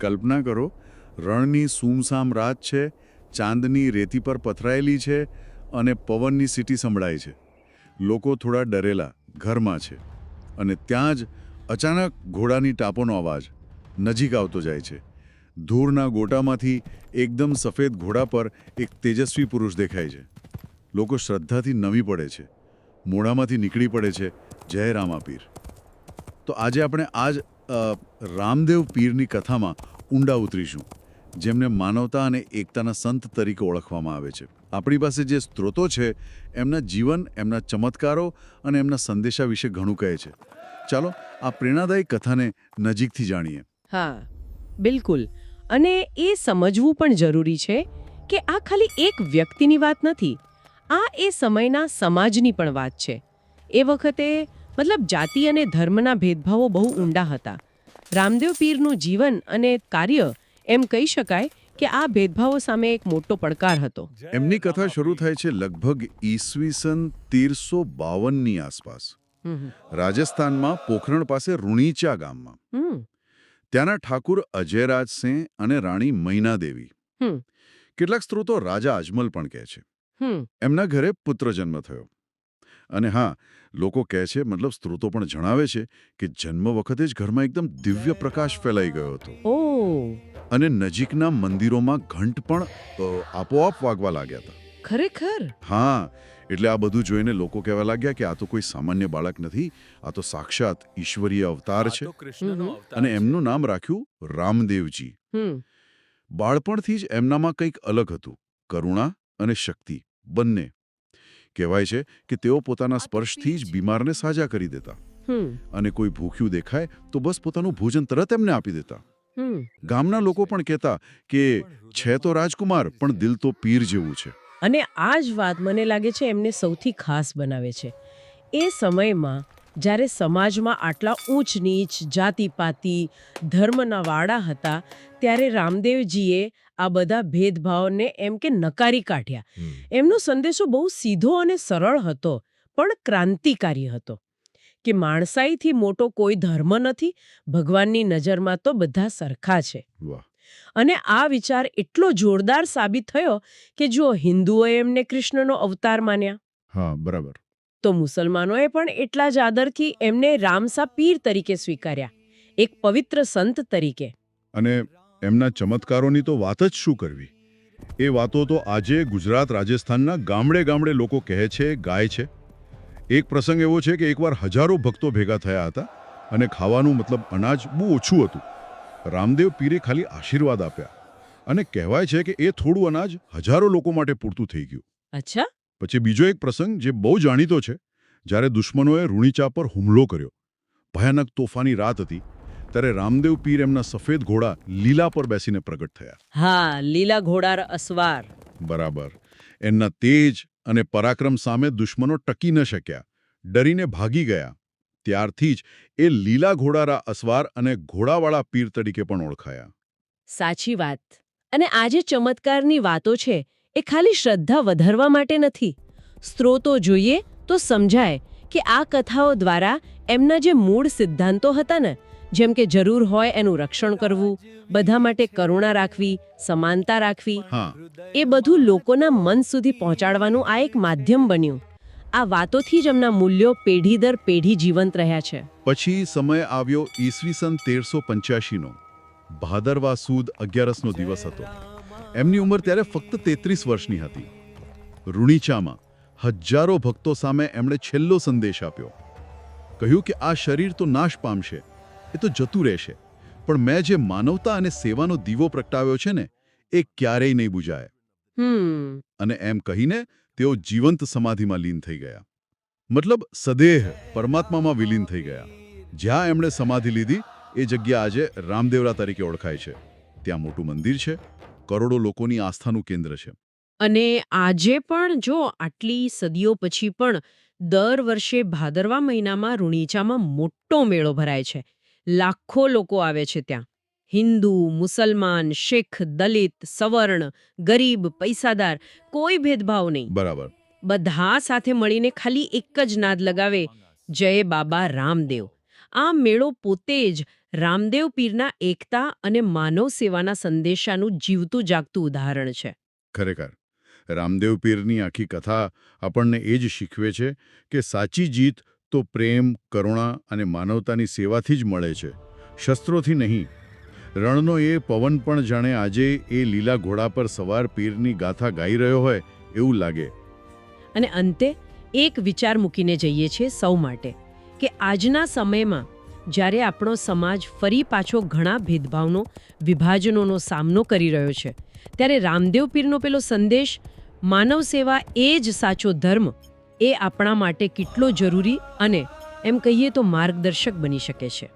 કલ્પના કરો રણની સૂમસામ રાત છે ચાંદની રેતી પર પથરાયેલી છે અને પવનની સીટી સંભળાય છે. લોકો થોડા ડરેલા ઘરમાં છે અને ત્યાં જ અચાનક ઘોડાની ટાપોનો અવાજ નજીક આવતો જાય છે. ધૂળના ગોટામાંથી એકદમ સફેદ ઘોડા પર એક તેજસ્વી પુરુષ દેખાય છે. લોકો શ્રદ્ધાથી નમી પડે છે. મોઢામાંથી નીકળી પડે છે જય રામા પીર તો આજે આપણે આજ અ, રામદેવ પીરની કથામાં ઊંડા ઉતરીશું, જેમને માનવતા અને એકતાના સંત તરીકે ઓળખવામાં આવે છે. આપણી પાસે જે સ્ત્રોતો છે, એમના જીવન, એમના ચમત્કારો અને એમના સંદેશા વિશે ઘણું કહે છે. ચાલો, આ પ્રેરણાદાયી કથાને નજીકથી જાણીએ. હા, બિલકુલ. અને એ સમજવું પણ જરૂરી છે કે આ ખાલી એક વ્યક્તિની વાત નથી, આ એ સમયના સમાજની પણ વાત છે. એ વખતે મતલબ જાતિ અને ધર્મના ભેદભાવો બહુ ઊંડા હતા. રામદેવ પીરનું જીવન અને કાર્ય એમ કહી શકાય કે આ ભેદભાવો સામે એક મોટો પડકાર હતો. એમની કથા શરૂ થાય છે લગભગ ઈસવીસન તેરસો બાવનની આસપાસ. રાજસ્થાનમાં પોખરણ પાસે રૂણીચા ગામમાં. હમ, ત્યાંના ઠાકુર અજયરાજસિંહ અને રાણી મૈનાદેવી. કેટલાક સ્ત્રોતો રાજા અજમલ પણ કહે છે. એમના ઘરે પુત્ર જન્મ થયો. અને હા લોકો કહે છે મતલબ સ્ત્રોતો પણ જણાવે છે કે જન્મ વખતે જ ઘરમાં એકદમ દિવ્ય પ્રકાશ ફેલાઈ ગયો હતો. અને નજીકના મંદિરોમાં ઘંટ પણ આપોઆપ વાગવા લાગ્યા હતા. ખરેખર? હા એટલે આ બધું જોઈને લોકો કહેવા લાગ્યા કે આ તો કોઈ સામાન્ય બાળક નથી આ તો સાક્ષાત ઈશ્વરીય અવતાર છે અને એમનું નામ રાખ્યું રામદેવજી. હમ. બાળપણથી જ એમનામાં કંઈક અલગ હતું કરુણા અને શક્તિ બંને. કહેવાય છે કે તેઓ પોતાના સ્પર્શથી જ બીમારને સાજા કરી દેતા. અને કોઈ ભૂખ્યું દેખાય તો બસ પોતાનું ભોજન તરત એમને આપી દેતા. ગામના લોકો પણ કહેતા કે છે તો રાજકુમાર પણ દિલ તો પીર જેવું છે. અને આ જ વાત મને લાગે છે એમને સૌથી ખાસ બનાવે છે. એ સમયમાં જ્યારે સમાજમાં આટલા ઊંચ નીચ જાતિપાતી ધર્મના વાડા હતા ત્યારે રામદેવજીએ આ બધા ભેદભાવને એમ કે નકારી કાઢ્યા. એમનો સંદેશો બહુ સીધો અને સરળ હતો પણ ક્રાંતિકારી હતો. કે માણસાઈથી મોટો કોઈ ધર્મ નથી ભગવાનની નજરમાં તો બધા સરખા છે. અને આ વિચાર એટલો જોરદાર સાબિત થયો કે જો હિન્દુઓએ એમને કૃષ્ણનો અવતાર માન્યા. હા બરાબર. તો મુસલમાનોએ પણ એટલા જ આદરથી એમને રામસા પીર તરીકે સ્વીકાર્યા એક પવિત્ર સંત તરીકે. અને એમના ચમત્કારોની તો વાત જ શું કરવી? એ વાતો તો આજે ગુજરાત રાજસ્થાનના ગામડે ગામડે લોકો કહે છે ગાય છે. એક પ્રસંગ એવો છે કે એકવાર હજારો ભક્તો ભેગા થયા હતા અને ખાવાનું મતલબ અનાજ બહુ ઓછું હતું. રામદેવ પીરે ખાલી આશીર્વાદ આપ્યા અને કહેવાય છે કે એ થોડું અનાજ હજારો લોકો માટે પૂરતું થઈ ગયું. અચ્છા. પછી બીજો એક પ્રસંગ જે બહુ જાણીતો છે જ્યારે દુશ્મનોએ રૂણીચા પર હુમલો કર્યો. ભયાનક તોફાની રાત હતી ત્યારે રામદેવ પીર એમના સફેદ ઘોડા લીલા પર બેસીને પ્રગટ થયા. હા લીલા ઘોડાર અસવાર. બરાબર. એમના તેજ અને પરાક્રમ સામે દુશ્મનો ટકી ન શક્યા ડરીને ભાગી ગયા. ત્યારથી જ એ લીલા ઘોડારા અસવાર અને ઘોડાવાળા પીર તરીકે પણ ઓળખાયા. સાચી વાત. અને આ જે ચમત્કારની વાતો છે એ ખાલી શ્રદ્ધા વધારવા માટે નથી. સ્ત્રોતો જોઈએ તો સમજાય કે આ કથાઓ દ્વારા એમના જે મૂળ સિદ્ધાંતો હતા ને જેમ કે જરૂર હોય એનું રક્ષણ કરવું બધા માટે કરુણા રાખવી સમાનતા રાખવી એ બધું લોકોના મન સુધી પહોંચાડવાનું આ એક માધ્યમ બન્યું. આ વાતોથી જ એમના મૂલ્યો પેઢી દર પેઢી જીવંત રહ્યા છે. પછી સમય આવ્યો ઈસવીસન તેરસો પંચ્યાસીનો ભાદરવા સુદ અગિયારસનો દિવસ હતો. એમની ઉંમર ત્યારે ફક્ત તેત્રીસ વર્ષની હતી. રૂણીચામાં હજારો ભક્તો સામે એમણે છેલ્લો સંદેશ આપ્યો. કહ્યું કે આ શરીર તો નાશ પામશે એ તો જતું રહેશે પણ મેં જે માનવતા અને સેવાનો દીવો પ્રગટાવ્યો છે ને એ ક્યારેય નહીં બુજાય. અને એમ કહીને તેઓ જીવંત સમાધિમાં લીન થઈ ગયા. મતલબ સદેહ પરમાત્મામાં વિલીન થઈ ગયા. જ્યાં એમણે સમાધિ લીધી એ જગ્યા આજે રામદેવરા તરીકે ઓળખાય છે. ત્યાં મોટું મંદિર છે કરોડો લોકોની આસ્થાનું કેન્દ્ર છે. અને આજે પણ જો આટલી સદીઓ પછી પણ દર વર્ષે ભાદરવા મહિનામાં રૂણીચામાં મોટો મેળો ભરાય છે. લાખો લોકો આવે છે ત્યાં. હિન્દુ મુસલમાન શીખ દલિત સવર્ણ ગરીબ પૈસાદાર કોઈ ભેદભાવ નહીં. બરાબર. બધા સાથે મળીને ખાલી એક જ નાદ લગાવે જય બાબા રામદેવ. આ મેળો પોતે જ રામદેવ પીરના એકતા અને માનવ સેવાના સંદેશાનું જીવતું જાગતું ઉદાહરણ છે. ખરેખર. રામદેવ પીરની આખી કથા આપણને એ જ શીખવે છે કે સાચી જીત તો પ્રેમ કરુણા અને માનવતાની સેવાથી જ મળે છે. શસ્ત્રોથી નહીં. રણનો એ પવન પણ જાણે આજે એ લીલા ઘોડા પર સવાર પીરની ગાથા ગાઈ રહ્યો હોય એવું લાગે. અને અંતે એક વિચાર મૂકીને જઈએ છીએ સૌ માટે કે આજના સમયમાં જ્યારે આપણો સમાજ ફરી પાછો ઘણા ભેદભાવનો, વિભાજનોનો સામનો કરી રહ્યો છે. ત્યારે રામદેવ પીરનો પેલો સંદેશ, માનવ સેવા એ જ સાચો ધર્મ, એ આપણા માટે કેટલો જરૂરી અને, એમ કહીએ તો માર્ગદર્શક બની શકે છે.